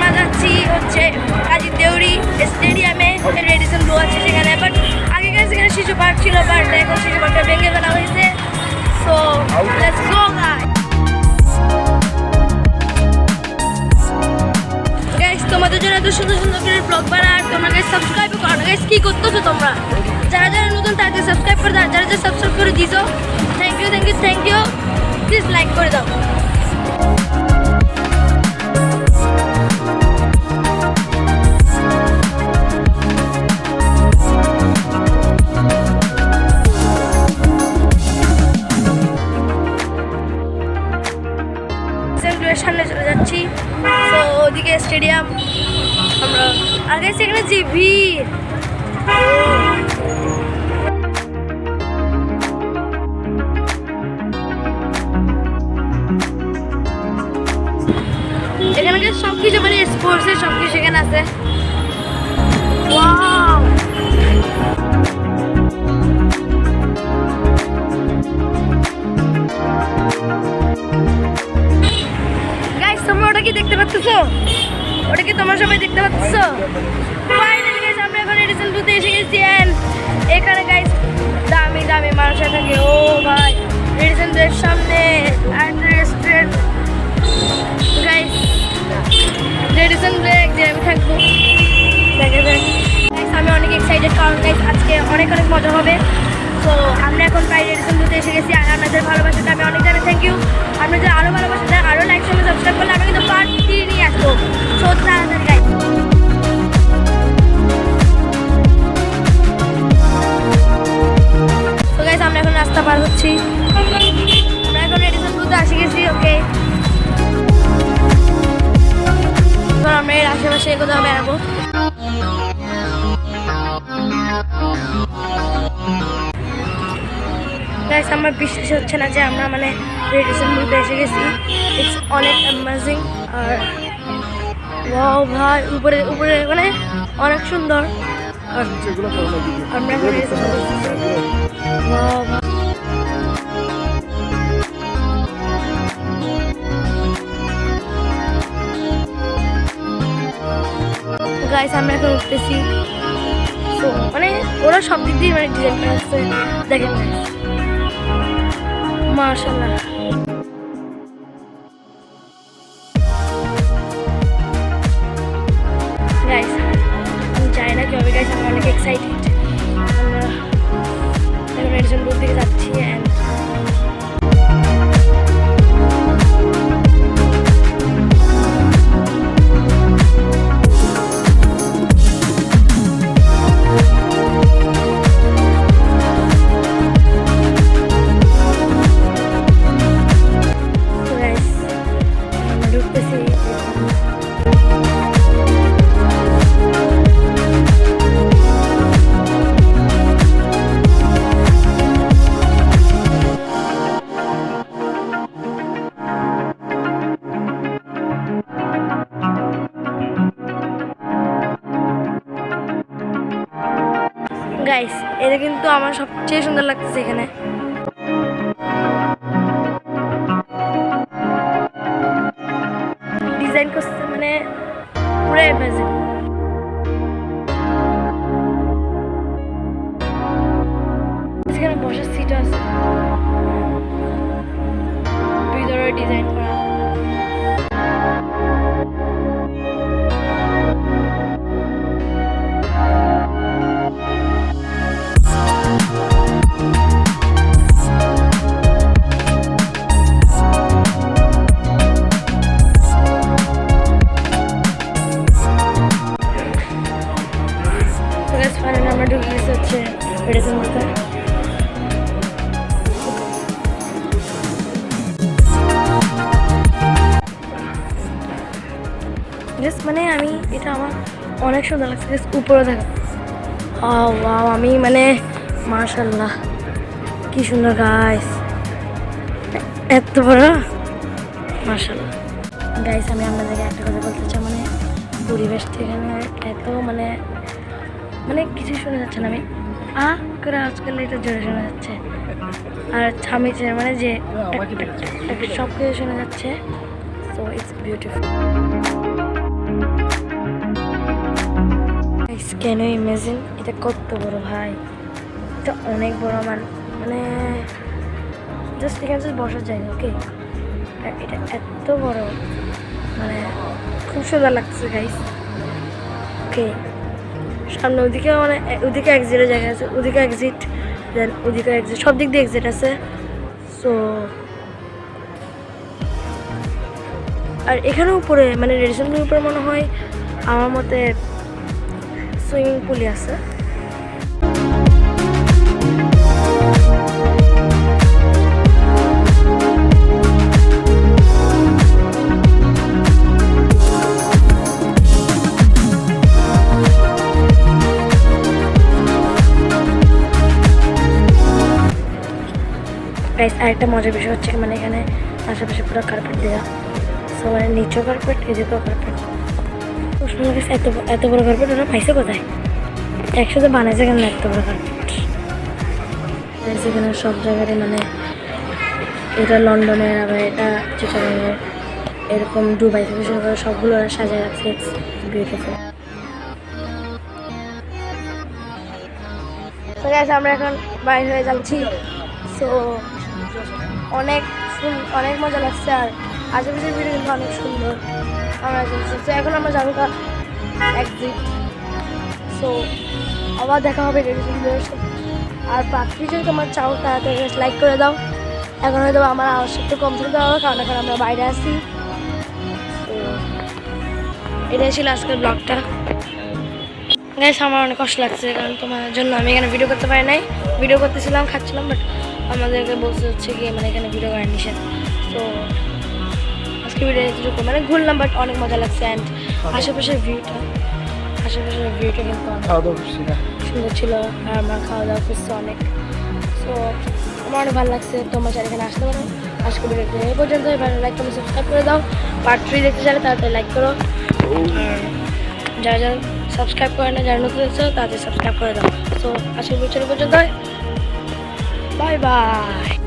আমরা যাচ্ছি হচ্ছে কাজী দেউরি স্টেডিয়ামে রেডিসন ব্লু আছে সেখানে। বাট আগেকার সেখানে শিশু পার্ক ছিল বাট এখন শিশু পার্কটা ভেঙে ফেলা হয়েছে। সো লেটস গাইস তোমাদের জন্য এত সুন্দর সুন্দর করে ব্লগ বানা আর তোমরা গাইস সাবস্ক্রাইব করো না। গাইস কি করতেছো তোমরা? যারা যারা নতুন তাদের সাবস্ক্রাইব করে দাও। যারা যারা সাবস্ক্রাইব করে দিছো thank you thank you thank you please like করে দাও। সেন্টুয়ের সামনে চলে যাচ্ছি। তো ওদিকে স্টেডিয়াম, আমরা আগে সেখানে যে ভিড়। এখানে সব কিছু মানে স্পোর্টসের সব কিছু এখানে আছে! পাচ্ছো ওটা কি তোমরা সবাই দেখতে পাচ্ছো? আমরা এখন এডিসন টুতে এসে এখানে গাইস দামি দামি মানুষ থাকে। ও ভাই এডিসন টুয়ের সামনে রেস্টুরেন্ট গাইস এডিসন ব্রেক যে আমি থাকব। দেখা যাক আমি অনেক এক্সাইটেড কারণ গাইস আজকে অনেক অনেক মজা হবে। তো আমরা এখন প্রায় এডিসন টুতে এসে গেছি, আর আপনাদের ভালোবাসাতে আমি অনেক জানাই আমার বিশ্বাস হচ্ছে না যে আমরা মানে রেডিসন টুতে এসে গেছি। ইটস অনেক অ্যামেজিং আর ওয়াও ভাই, উপরে উপরে মানে অনেক সুন্দর। আর আমরা আমরা এখন উঠতেছি। তো মানে ওরা সব দিক দিয়ে মানে ডিজাইন করা দেখেন মার্শাল্লাহ গাইস আমি জানি না কি হবে গাইস আমি অনেক এক্সাইটেড আমরা এখন এডিশন রোড দিকে কিন্তু আমার সবচেয়ে সুন্দর লাগতেছে এখানে। আমরা ঢুকে হচ্ছে মেডিসিন মধ্যে মানে আমি, এটা আমার অনেক সুন্দর লাগছে। উপরে দেখা। ওয়াও আমি মানে মার্শাল্লাহ কি সুন্দর গাইস এত বড়? মার্শাল্লাহ গাইস আমি আপনাদেরকে একটা কথা বলতে চাই মানে পরিবেশটা এখানে এত মানে মানে কিছু শোনা যাচ্ছে না। আমি আ করে আজকাল এটা জোরে শোনা যাচ্ছে। আর ছামিছে মানে যে সব কিছু শোনা যাচ্ছে। So it's beautiful can you imagine এটা কত বড় ভাই। এটা অনেক বড় আমার মানে জাস্ট এখানে জাস্ট বসার জায়গা ওকে এটা এত বড় মানে খুব সুন্দর লাগছে গাইস ওকে সামনে ওদিকে মানে ওদিকে এক্সিটের জায়গা আছে, ওদিকে এক্সিট দেন ওদিকে এক্সিট সব দিক দিয়ে এক্সিট আছে। সো আর এখানে উপরে মানে রেডিসনের উপরে মনে হয় আমার মতে সুইমিং পুলই আছে। গাইস আরেকটা মজার বিষয় হচ্ছে মানে এখানে আশেপাশে পুরো কার্পেট দেওয়া সো মানে নিচেও কার্পেট এদিকেও কার্পেট উসমানের কাছে এত এত বড় কার্পেট ওরা পাইছে কোথায়? একসাথে বানাইছে কেন এত বড় কার্পেট এখানে সব জায়গায় মানে এটা লন্ডনের, আবার এটা চিটাগাংয়ের, এরকম দুবাই থেকে শুরু করে সবগুলো সাজায় রাখছে বিউটিফুল আমরা এখন বাইরে হয়ে যাচ্ছি। সো অনেক অনেক মজা লাগছে আর আশেপাশের ভিডিও কিন্তু অনেক সুন্দর। আমরা তো এখন আমরা যাব এক্সিট সো আবার দেখা হবে আর পাখি যদি তোমার চাও তাড়াতাড়ি লাইক করে দাও। এখন হয়তো আমার আওয়াজ একটু কম শুনতে হবে কারণ এখন আমরা বাইরে আসি এটাই ছিল আজকের ব্লগটা গাইস আমার অনেক কষ্ট লাগছে কারণ তোমার জন্য আমি এখানে ভিডিও করতে পারি নাই। ভিডিও করতেছিলাম, খাচ্ছিলাম বাট আমাদেরকে বলতে হচ্ছে কি মানে এখানে ভিডিও করার নিষেধ। তো আজকে ভিডিও এতটুকু মানে ঘুরলাম বাট অনেক মজা লাগছে অ্যান্ড আশেপাশের ভিউটা আশেপাশের ভিউটা কিন্তু সুন্দর ছিল আর আমরা খাওয়া দাওয়া করছি অনেক। সো আমার অনেক ভালো লাগছে তোমার চার এখানে আসতে পারো। আজকে ভিডিওটা এই পর্যন্ত এবার লাইক করে সাবস্ক্রাইব করে দাও। পার্ট থ্রি দেখতে চাইলে তাড়াতাড়ি লাইক করো। আর যারা যারা সাবস্ক্রাইব করে না যারা নতুন হচ্ছে তাদের সাবস্ক্রাইব করে দাও। সো আজকের ভিডিও পর্যন্ত Bye bye.